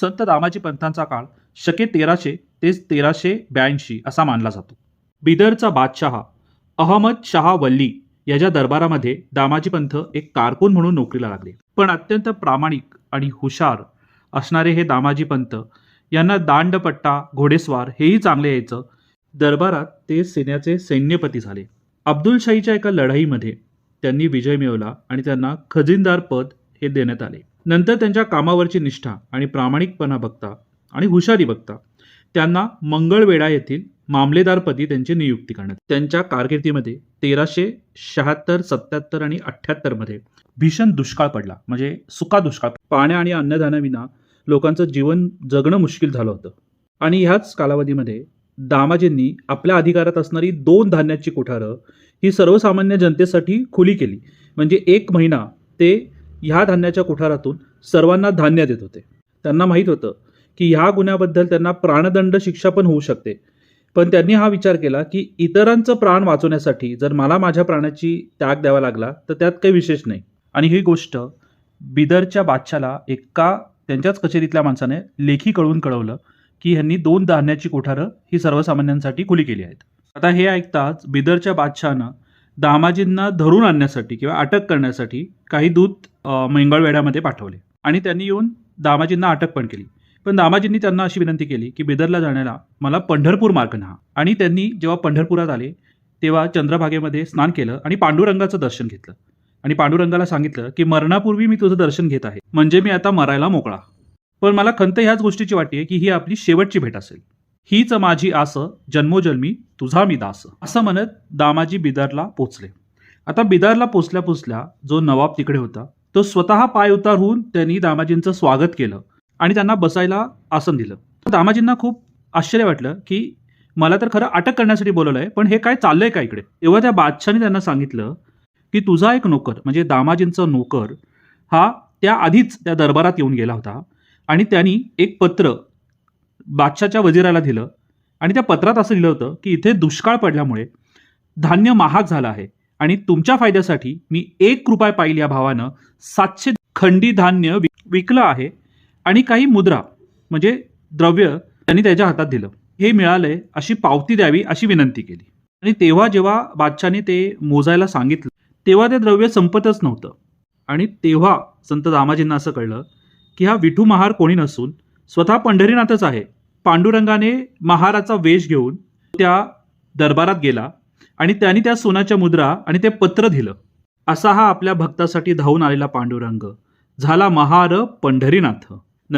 संत दामाजी पंथांचा काळ शके तेराशे ते तेराशे ब्याऐंशी असा मानला जातो. बिदरचा बादशहा अहमद शहा वल्ली याच्या दरबारामध्ये दामाजी पंथ एक कारकून म्हणून नोकरीला लागले. पण अत्यंत प्रामाणिक आणि हुशार असणारे हे दामाजी पंत यांना दांडपट्टा घोडेस्वार हेही चांगले यायचं. दरबारात ते सेन्याचे सैन्यपती झाले. अब्दुलशाहीच्या एका लढाईमध्ये त्यांनी विजय मिळवला आणि त्यांना खजिनदार पद हे देण्यात आले. नंतर त्यांच्या कामावरची निष्ठा आणि प्रामाणिकपणा बघता आणि हुशारी बघता त्यांना मंगळवेढा येथील मामलेदारपदी त्यांची नियुक्ती करण्यात त्यांच्या कारकिर्दीमध्ये तेराशे शहात्तर सत्याहत्तर आणि अठ्ठ्याहत्तरमध्ये भीषण दुष्काळ पडला. म्हणजे सुका दुष्काळ पाण्या आणि अन्नधान्याविना लोकांचं जीवन जगणं मुश्किल झालं होतं. आणि ह्याच कालावधीमध्ये दामाजींनी आपल्या अधिकारात असणारी दोन धान्याची कोठारं ही सर्वसामान्य जनतेसाठी खुली केली. म्हणजे एक महिना ते ह्या धान्याच्या कोठारातून सर्वांना धान्य देत होते. त्यांना माहीत होतं की ह्या गुन्ह्याबद्दल त्यांना प्राणदंड शिक्षा पण होऊ शकते. पण त्यांनी हा विचार केला की इतरांचं प्राण वाचवण्यासाठी जर मला माझ्या प्राणाची त्याग द्यावा लागला तर त्यात काही विशेष नाही. आणि ही गोष्ट बिदरच्या बादशाला एका त्यांच्याच कचेरीतल्या माणसाने लेखी कळवून कळवलं की ह्यांनी दोन धान्याची कोठारं ही सर्वसामान्यांसाठी खुली केली आहेत. आता हे ऐकताच बिदरच्या बादशहानं दामाजींना धरून आणण्यासाठी किंवा अटक करण्यासाठी काही दूत अ, पाठवले. आणि त्यांनी येऊन दामाजींना अटक पण केली. पण दामाजींनी त्यांना अशी विनंती केली की बिदरला जाण्याला मला पंढरपूर मार्ग न्हा. आणि त्यांनी जेव्हा पंढरपुरात आले तेव्हा चंद्रभागेमध्ये स्नान केलं आणि पांडुरंगाचं दर्शन घेतलं. आणि पांडुरंगाला सांगितलं की मरणापूर्वी मी तुझं दर्शन घेत आहे. म्हणजे मी आता मरायला मोकळा. पण मला खंत ह्याच गोष्टीची वाटते की ही आपली शेवटची भेट असेल. हीच माझी आस जन्मोजन्मी तुझा मी दास. असं म्हणत दामाजी बिदारला पोचले. आता बिदारला पोचल्या पोचल्या जो नवाब तिकडे होता तो स्वतः पाय उतार होऊन त्यांनी दामाजींचं स्वागत केलं आणि त्यांना बसायला आसन दिलं. दामाजींना खूप आश्चर्य वाटलं की मला तर खरं अटक करण्यासाठी बोलवलं आहे पण हे काय चाललंय का इकडे? तेव्हा त्या बादशाने त्यांना सांगितलं की तुझा एक नोकर म्हणजे दामाजींचा नोकर हा त्या आधीच त्या दरबारात येऊन गेला होता आणि त्यांनी एक पत्र बादशाच्या वजिराला दिलं आणि त्या पत्रात असं लिहिलं होतं की इथे दुष्काळ पडल्यामुळे धान्य महाग झालं आहे आणि तुमच्या फायद्यासाठी मी एक रुपये पाहिल या भावानं सातशे खंडी धान्य विक- विकलं आहे आणि काही मुद्रा म्हणजे द्रव्य त्यांनी त्याच्या हातात दिलं. हे मिळालंय अशी पावती द्यावी अशी विनंती केली. आणि तेव्हा जेव्हा बादशाने ते मोजायला सांगितलं तेव्हा ते द्रव्य संपतच नव्हतं. आणि तेव्हा संत दामाजींना असं कळलं की हा विठू महार कोणी नसून स्वतः पंढरीनाथच आहे. पांडुरंगाने महाराचा वेश घेऊन त्या दरबारात गेला आणि त्यांनी त्या सोन्याच्या मुद्रा आणि ते पत्र दिलं. असा हा आपल्या भक्तासाठी धावून आलेला पांडुरंग. झाला महार पंढरीनाथ.